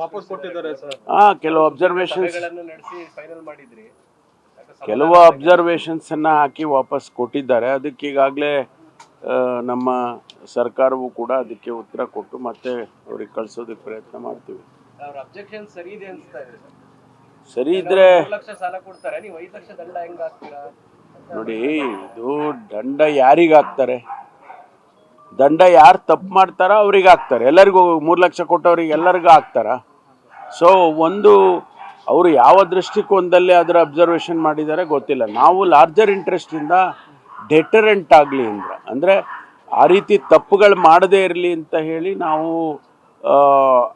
ವಾಪಸ್ ಕೊಟ್ಟಿದ್ದಾರೆ ಸರ್. ಹಾ ಕೆಲವು ಅಬ್ಸರ್ವೇಷನ್ಸ್ ನಡೆಸಿ ಫೈನಲ್ ಮಾಡಿದ್ರಿ. ಕೆಲವು ಅಬ್ಸರ್ವೇಷನ್ಸ್ ಅನ್ನ ಹಾಕಿ ವಾಪಸ್ ಕೊಟ್ಟಿದ್ದಾರೆ. ಅದಕ್ಕೆ ಈಗಾಗಲೇ ನಮ್ಮ ಸರ್ಕಾರವು ಕೂಡ ಅದಕ್ಕೆ ಉತ್ತರ ಕೊಟ್ಟು ಮತ್ತೆ ಅವ್ರಿಗೆ ಕಳ್ಸೋದಕ್ಕೆ ಪ್ರಯತ್ನ ಮಾಡ್ತೀವಿ. ಸರಿ ಇದೆ ಅನ್ಸ್ತಾ ಸರ್. ಸರಿ ಇದ್ರೆ ಮೂರು ಲಕ್ಷ ಸಾಲ ಕೊಡ್ತಾರೆ. ನೀವು ಐದು ಲಕ್ಷ ದಂಡ ಹೆಂಗ್ ನೋಡಿ ಇದು ದಂಡ ಯಾರಿಗೆ ಹಾಕ್ತಾರೆ? ದಂಡ ಯಾರು ತಪ್ಪು ಮಾಡ್ತಾರೋ ಅವ್ರಿಗೆ ಹಾಕ್ತಾರೆ. ಎಲ್ಲರಿಗೂ ಮೂರು ಲಕ್ಷ ಕೊಟ್ಟವ್ರಿಗೆ ಎಲ್ಲರಿಗೂ ಹಾಕ್ತಾರ? ಸೊ ಒಂದು ಅವರು ಯಾವ ದೃಷ್ಟಿಕೋನದಲ್ಲಿ ಅದರ ಅಬ್ಸರ್ವೇಷನ್ ಮಾಡಿದ್ದಾರೆ ಗೊತ್ತಿಲ್ಲ. ನಾವು ಲಾರ್ಜರ್ ಇಂಟ್ರೆಸ್ಟಿಂದ ಡೆಟರೆಂಟ್ ಆಗಲಿ ಅಂದ್ರೆ, ಅಂದರೆ ಆ ರೀತಿ ತಪ್ಪುಗಳು ಮಾಡದೇ ಇರಲಿ ಅಂತ ಹೇಳಿ ನಾವು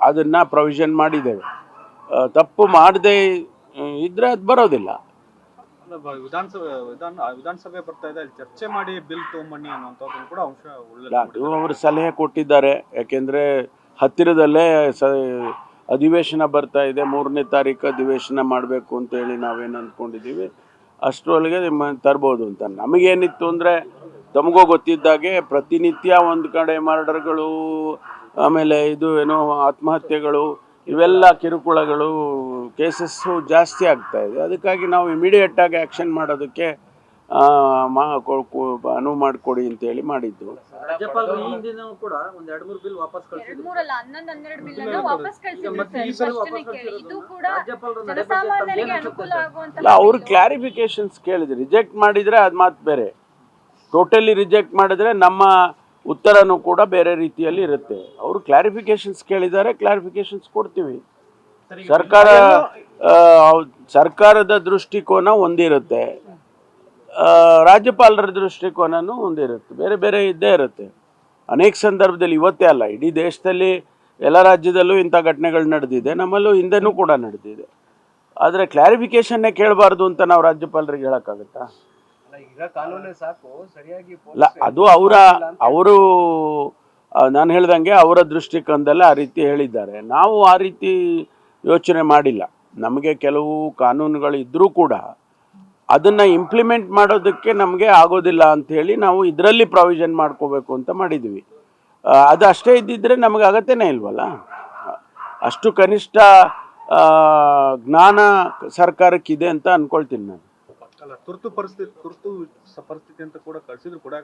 ಅದನ್ನು ಪ್ರೊವಿಷನ್ ಮಾಡಿದ್ದೇವೆ. ತಪ್ಪು ಮಾಡದೇ ಇದ್ದರೆ ಅದು ಬರೋದಿಲ್ಲ. ವಿಧಾನಸಭೆ ವಿಧಾನ ವಿಧಾನಸಭೆ ಬರ್ತಾ ಇದೆ ಅಲ್ಲಿ ಚರ್ಚೆ ಮಾಡಿ ಬಿಲ್ ತಗೊಂಬನ್ನಿ ಅನ್ನುವಂಥದ್ದು ಕೂಡ ಅಂಶ ಇಲ್ಲ ಅದು ಅವರು ಸಲಹೆ ಕೊಟ್ಟಿದ್ದಾರೆ. ಯಾಕೆಂದರೆ ಹತ್ತಿರದಲ್ಲೇ ಸ ಅಧಿವೇಶನ ಬರ್ತಾ ಇದೆ ಮೂರನೇ ತಾರೀಕು ಅಧಿವೇಶನ ಮಾಡಬೇಕು ಅಂತೇಳಿ ನಾವೇನು ಅಂದ್ಕೊಂಡಿದ್ದೀವಿ. ಅಷ್ಟರೊಳಗೆ ನಿಮ್ಮ ತರ್ಬೋದು ಅಂತ. ನಮಗೇನಿತ್ತು ಅಂದರೆ ತಮಗೂ ಗೊತ್ತಿದ್ದಾಗೆ ಪ್ರತಿನಿತ್ಯ ಒಂದು ಕಡೆ ಮರ್ಡರ್ಗಳು ಆಮೇಲೆ ಇದು ಏನೋ ಆತ್ಮಹತ್ಯೆಗಳು ಇವೆಲ್ಲ ಕಿರುಕುಳಗಳು ಕೇಸಸ್ಸು ಜಾಸ್ತಿ ಆಗ್ತಾ ಇದೆ. ಅದಕ್ಕಾಗಿ ನಾವು ಇಮಿಡಿಯೇಟಾಗಿ ಆ್ಯಕ್ಷನ್ ಮಾಡೋದಕ್ಕೆ ಮಾ ಕೊ- ಕೊ- ಅನುವು ಮಾಡಿಕೊಡಿ ಅಂತೇಳಿ ಮಾಡಿದ್ದು. ಅಲ್ಲ ಅವ್ರು ಕ್ಲಾರಿಫಿಕೇಶನ್ಸ್ ಕೇಳಿದ್ರು. ರಿಜೆಕ್ಟ್ ಮಾಡಿದರೆ ಅದು ಮಾತು ಬೇರೆ. ಟೋಟಲಿ ರಿಜೆಕ್ಟ್ ಮಾಡಿದ್ರೆ ನಮ್ಮ ಉತ್ತರನೂ ಕೂಡ ಬೇರೆ ರೀತಿಯಲ್ಲಿ ಇರುತ್ತೆ. ಅವರು ಕ್ಲಾರಿಫಿಕೇಶನ್ಸ್ ಕೇಳಿದ್ದಾರೆ ಕ್ಲಾರಿಫಿಕೇಶನ್ಸ್ ಕೊಡ್ತೀವಿ. ಸರ್ಕಾರ ಸರ್ಕಾರದ ದೃಷ್ಟಿಕೋನ ಒಂದಿರುತ್ತೆ. ರಾಜ್ಯಪಾಲರ ದೃಷ್ಟಿಕೋನನೂ ಒಂದಿರುತ್ತೆ. ಬೇರೆ ಬೇರೆ ಇದ್ದೇ ಇರುತ್ತೆ. ಅನೇಕ ಸಂದರ್ಭದಲ್ಲಿ ಇವತ್ತೇ ಅಲ್ಲ ಇಡೀ ದೇಶದಲ್ಲಿ ಎಲ್ಲ ರಾಜ್ಯದಲ್ಲೂ ಇಂಥ ಘಟನೆಗಳು ನಡೆದಿದೆ. ನಮ್ಮಲ್ಲೂ ಹಿಂದೆನೂ ಕೂಡ ನಡೆದಿದೆ. ಆದರೆ ಕ್ಲಾರಿಫಿಕೇಶನ್ನೇ ಕೇಳಬಾರ್ದು ಅಂತ ನಾವು ರಾಜ್ಯಪಾಲರಿಗೆ ಹೇಳೋಕ್ಕಾಗತ್ತಾ? ಅಲ್ಲ ಅದು ಅವರ ಅವರು ನಾನು ಹೇಳ್ದಂಗೆ ಅವರ ದೃಷ್ಟಿಕೋನದಲ್ಲಿ ಆ ರೀತಿ ಹೇಳಿದ್ದಾರೆ. ನಾವು ಆ ರೀತಿ ಯೋಚನೆ ಮಾಡಿಲ್ಲ. ನಮಗೆ ಕೆಲವು ಕಾನೂನುಗಳು ಇದ್ದರೂ ಕೂಡ ಅದನ್ನು ಇಂಪ್ಲಿಮೆಂಟ್ ಮಾಡೋದಕ್ಕೆ ನಮಗೆ ಆಗೋದಿಲ್ಲ ಅಂಥೇಳಿ ನಾವು ಇದರಲ್ಲಿ ಪ್ರಾವಿಷನ್ ಮಾಡ್ಕೋಬೇಕು ಅಂತ ಮಾಡಿದ್ವಿ ಅದು ಅಷ್ಟೇ ಇದ್ದಿದ್ದರೆ ನಮಗೆ ಅಗತ್ಯನೇ ಇಲ್ವಲ್ಲ? ಅಷ್ಟು ಕನಿಷ್ಠ ಜ್ಞಾನ ಸರ್ಕಾರಕ್ಕಿದೆ ಅಂತ ಅಂದ್ಕೊಳ್ತೀನಿ ನಾನು. ಅಲ್ಲ ತುರ್ತು ಪರಿಸ್ಥಿತಿ ತುರ್ತು ಪರಿಸ್ಥಿತಿ ಅಂತ ಕೂಡ ಕಳ್ಸಿದ್ರು ಕೂಡ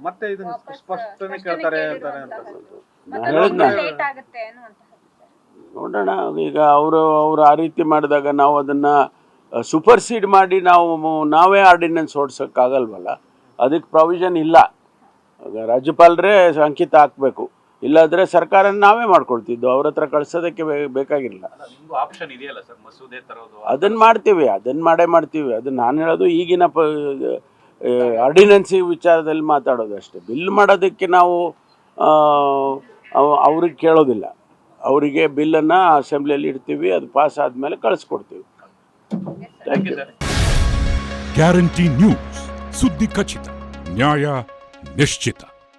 ಮತ್ತೆ ಇದನ್ನ ಸ್ಪಷ್ಟನೆ ಕೇಳ್ತಾರೆ ಹೇಳ್ತಾರೆ ಅಂತಾರೆ ಅಂತ. ಅಂತ ನಾನು ಮತ್ತೆ ಹೇಳಿದ್ನ ಲೇಟ್ ಆಗುತ್ತೆ ಅನ್ನುವಂತ ನೋಡೋಣ ಈಗ ಅವರು ಅವರು ಆ ರೀತಿ ಮಾಡಿದಾಗ ನಾವು ಅದನ್ನು ಸೂಪರ್ಸೀಡ್ ಮಾಡಿ ನಾವು ನಾವೇ ಆರ್ಡಿನೆನ್ಸ್ ಓಡಿಸೋಕ್ಕಾಗಲ್ವಲ್ಲ ಅದಕ್ಕೆ ಪ್ರಾವಿಷನ್ ಇಲ್ಲ. ಆಗ ರಾಜ್ಯಪಾಲರೇ ಅಂಕಿತ ಹಾಕಬೇಕು. ಇಲ್ಲಾಂದರೆ ಸರ್ಕಾರ ನಾವೇ ಮಾಡ್ಕೊಳ್ತಿದ್ದು ಅವ್ರ ಹತ್ರ ಕಳ್ಸೋದಕ್ಕೆ ಬೇಕಾಗಿಲ್ಲ. ಬೇಕಾಗಿರಲಿಲ್ಲ ಆಪ್ಷನ್ ಇದೆಯಲ್ಲ ಸರ್ ಮಸೂದೆ ತರೋದು ಅದನ್ನು ಮಾಡ್ತೀವಿ ಅದನ್ನು ಮಾಡೇ ಮಾಡ್ತೀವಿ. ಅದು ನಾನು ಹೇಳೋದು ಈಗಿನ ಪ ಆರ್ಡಿನೆನ್ಸಿ ವಿಚಾರದಲ್ಲಿ ಮಾತಾಡೋದು ಅಷ್ಟೇ. ಬಿಲ್ ಮಾಡೋದಕ್ಕೆ ನಾವು ಅವ್ರಿಗೆ ಕೇಳೋದಿಲ್ಲ. ಅವರಿಗೆ ಬಿಲ್ಲನ್ನು ಅಸೆಂಬ್ಲಿಯಲ್ಲಿ ಇಡ್ತೀವಿ ಅದು ಪಾಸ್ ಆದಮೇಲೆ ಕಳಿಸ್ಕೊಡ್ತೀವಿ. ಥ್ಯಾಂಕ್ ಯು ಗ್ಯಾರಂಟಿ ನ್ಯೂಸ್ ಸುದ್ದಿ ಖಚಿತ ನ್ಯಾಯ ನಿಶ್ಚಿತ.